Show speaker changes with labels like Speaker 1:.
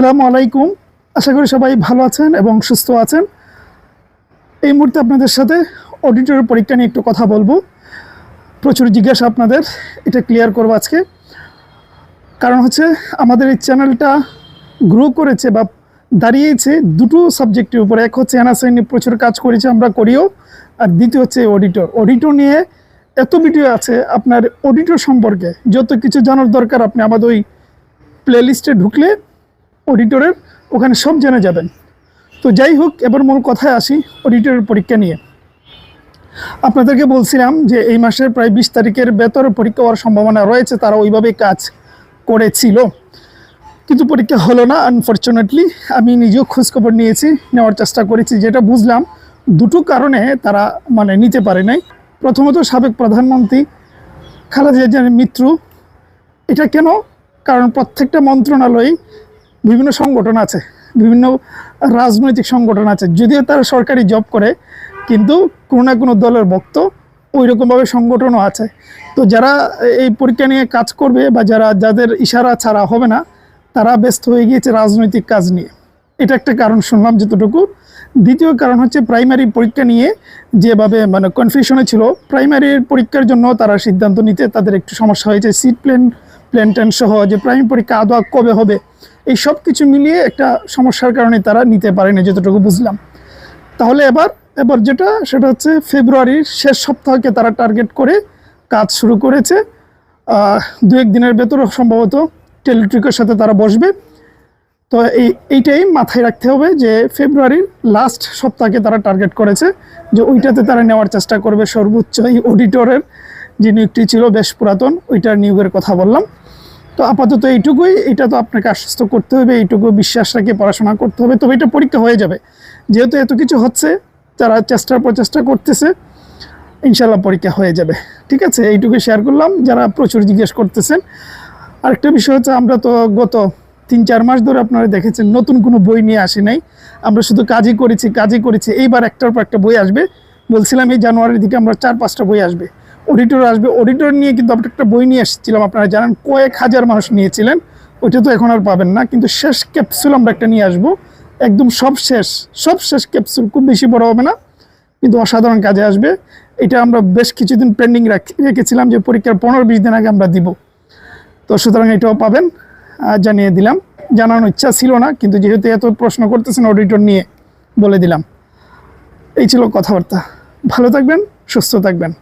Speaker 1: আসসালামু আলাইকুম। আশা করি সবাই ভালো আছেন এবং সুস্থ আছেন। এই মুহূর্তে আপনাদের সাথে অডিটরের পরীক্ষা নিয়ে একটু কথা বলব। প্রচুর জিজ্ঞাসা আপনাদের, এটা ক্লিয়ার করব আজকে। কারণ হচ্ছে আমাদের এই চ্যানেলটা গ্রো করেছে বা দাঁড়িয়েছে দুটো সাবজেক্টের উপরে। এক হচ্ছে এনআসআই নিয়ে প্রচুর কাজ করেছে, আমরা করিও। আর দ্বিতীয় হচ্ছে অডিটর অডিটর নিয়ে এত ভিডিও আছে আপনার অডিটর সম্পর্কে, যত কিছু জানার দরকার আপনি আমাদের ওই প্লেলিস্টে ঢুকলে অডিটরের ওখানে সব জেনে যাবেন। তো যাই হোক, এবার মূল কথায় আসি অডিটরের পরীক্ষা নিয়ে। আপনাদেরকে বলছিলাম যে এই মাসের প্রায় বিশ তারিখের বেতর পরীক্ষা হওয়ার সম্ভাবনা রয়েছে, তারা ওইভাবে কাজ করেছিল। কিন্তু পরীক্ষা হলো না আনফর্চুনেটলি আমি নিজেও খোঁজখবর নিয়েছি, নেওয়ার চেষ্টা করেছি। যেটা বুঝলাম, দুটো কারণে তারা মানে নিতে পারে নাই। প্রথমত সাবেক প্রধানমন্ত্রী খালেদা জিয়ার এটা কেন? কারণ প্রত্যেকটা মন্ত্রণালয়ে বিভিন্ন সংগঠন আছে, বিভিন্ন রাজনৈতিক সংগঠন আছে, যদিও তারা সরকারি জব করে, কিন্তু কোনো না কোনো দলের ভক্ত ওই রকমভাবে সংগঠনও আছে। তো যারা এই পরীক্ষা নিয়ে কাজ করবে বা যারা, যাদের ইশারা ছাড়া হবে না, তারা ব্যস্ত হয়ে গিয়েছে রাজনৈতিক কাজ নিয়ে। এটা একটা কারণ শুনলাম যতটুকু। দ্বিতীয় কারণ হচ্ছে প্রাইমারি পরীক্ষা নিয়ে যেভাবে মানে কনফিউশনে ছিল প্রাইমারির পরীক্ষার জন্য তারা সিদ্ধান্ত নিতে তাদের একটু সমস্যা হয়েছে। সিট প্লেন প্লেন টেন সহ যে প্রাইমারি পরীক্ষা আদৌ কবে হবে এই সব কিছু মিলিয়ে একটা সমস্যার কারণে তারা নিতে পারেনি, যতটুকু বুঝলাম। তাহলে এবার এবার যেটা, সেটা হচ্ছে ফেব্রুয়ারির শেষ সপ্তাহকে তারা টার্গেট করে কাজ শুরু করেছে। দু এক দিনের ভেতর সম্ভবত টেলিট্রিকের সাথে তারা বসবে। তো এই, এইটাই মাথায় রাখতে হবে যে ফেব্রুয়ারির লাস্ট সপ্তাহকে তারা টার্গেট করেছে, যে ওইটাতে তারা নেওয়ার চেষ্টা করবে সর্বোচ্চ এই অডিটরের যে নিয়োগটি ছিল বেশ পুরাতন, ওইটার নিয়োগের কথা বললাম। তো আপাতত এইটুকুই, এটা তো আপনাকে আশ্বস্ত করতে হবে, এইটুকু বিশ্বাস রাখে পড়াশোনা করতে হবে, তবে এটা পরীক্ষা হয়ে যাবে। যেহেতু এত কিছু হচ্ছে, তারা চেষ্টার প্রচেষ্টা করতেছে ইনশাল্লাহ পরীক্ষা হয়ে যাবে। ঠিক আছে, এইটুকু শেয়ার করলাম, যারা প্রচুর জিজ্ঞেস করতেছেন। আরেকটা বিষয় হচ্ছে, আমরা তো গত তিন চার মাস ধরে আপনারা দেখেছেন, নতুন কোনো বই নিয়ে আসি নাই। আমরা শুধু কাজই করেছি কাজই করেছি, এইবার একটার পর একটা বই আসবে। বলছিলাম এই জানুয়ারির দিকে আমরা চার পাঁচটা বই আসবে। অডিটর আসবে অডিটর নিয়ে কিন্তু আমরা একটা বই নিয়ে এসেছিলাম, আপনারা জানেন কয়েক হাজার মানুষ নিয়েছিলেন, ওইটা তো এখন আর পাবেন না, কিন্তু শেষ ক্যাপসুল আমরা একটা নিয়ে আসব, একদম সব শেষ সব শেষ ক্যাপসুল খুব বেশি বড় হবে না, কিন্তু অসাধারণ কাজে আসবে, এটা আমরা বেশ কিছুদিন পেন্ডিং রেখেছিলাম যে পরীক্ষার পনেরো বিশ দিন আগে আমরা দিব, তো সুতরাং এটাও পাবেন জানিয়ে দিলাম, জানানোর ইচ্ছা ছিল না, কিন্তু যেহেতু এত প্রশ্ন করতেছেন অডিটর নিয়ে, বলে দিলাম, এই ছিল কথাবার্তা, ভালো থাকবেন, সুস্থ থাকবেন।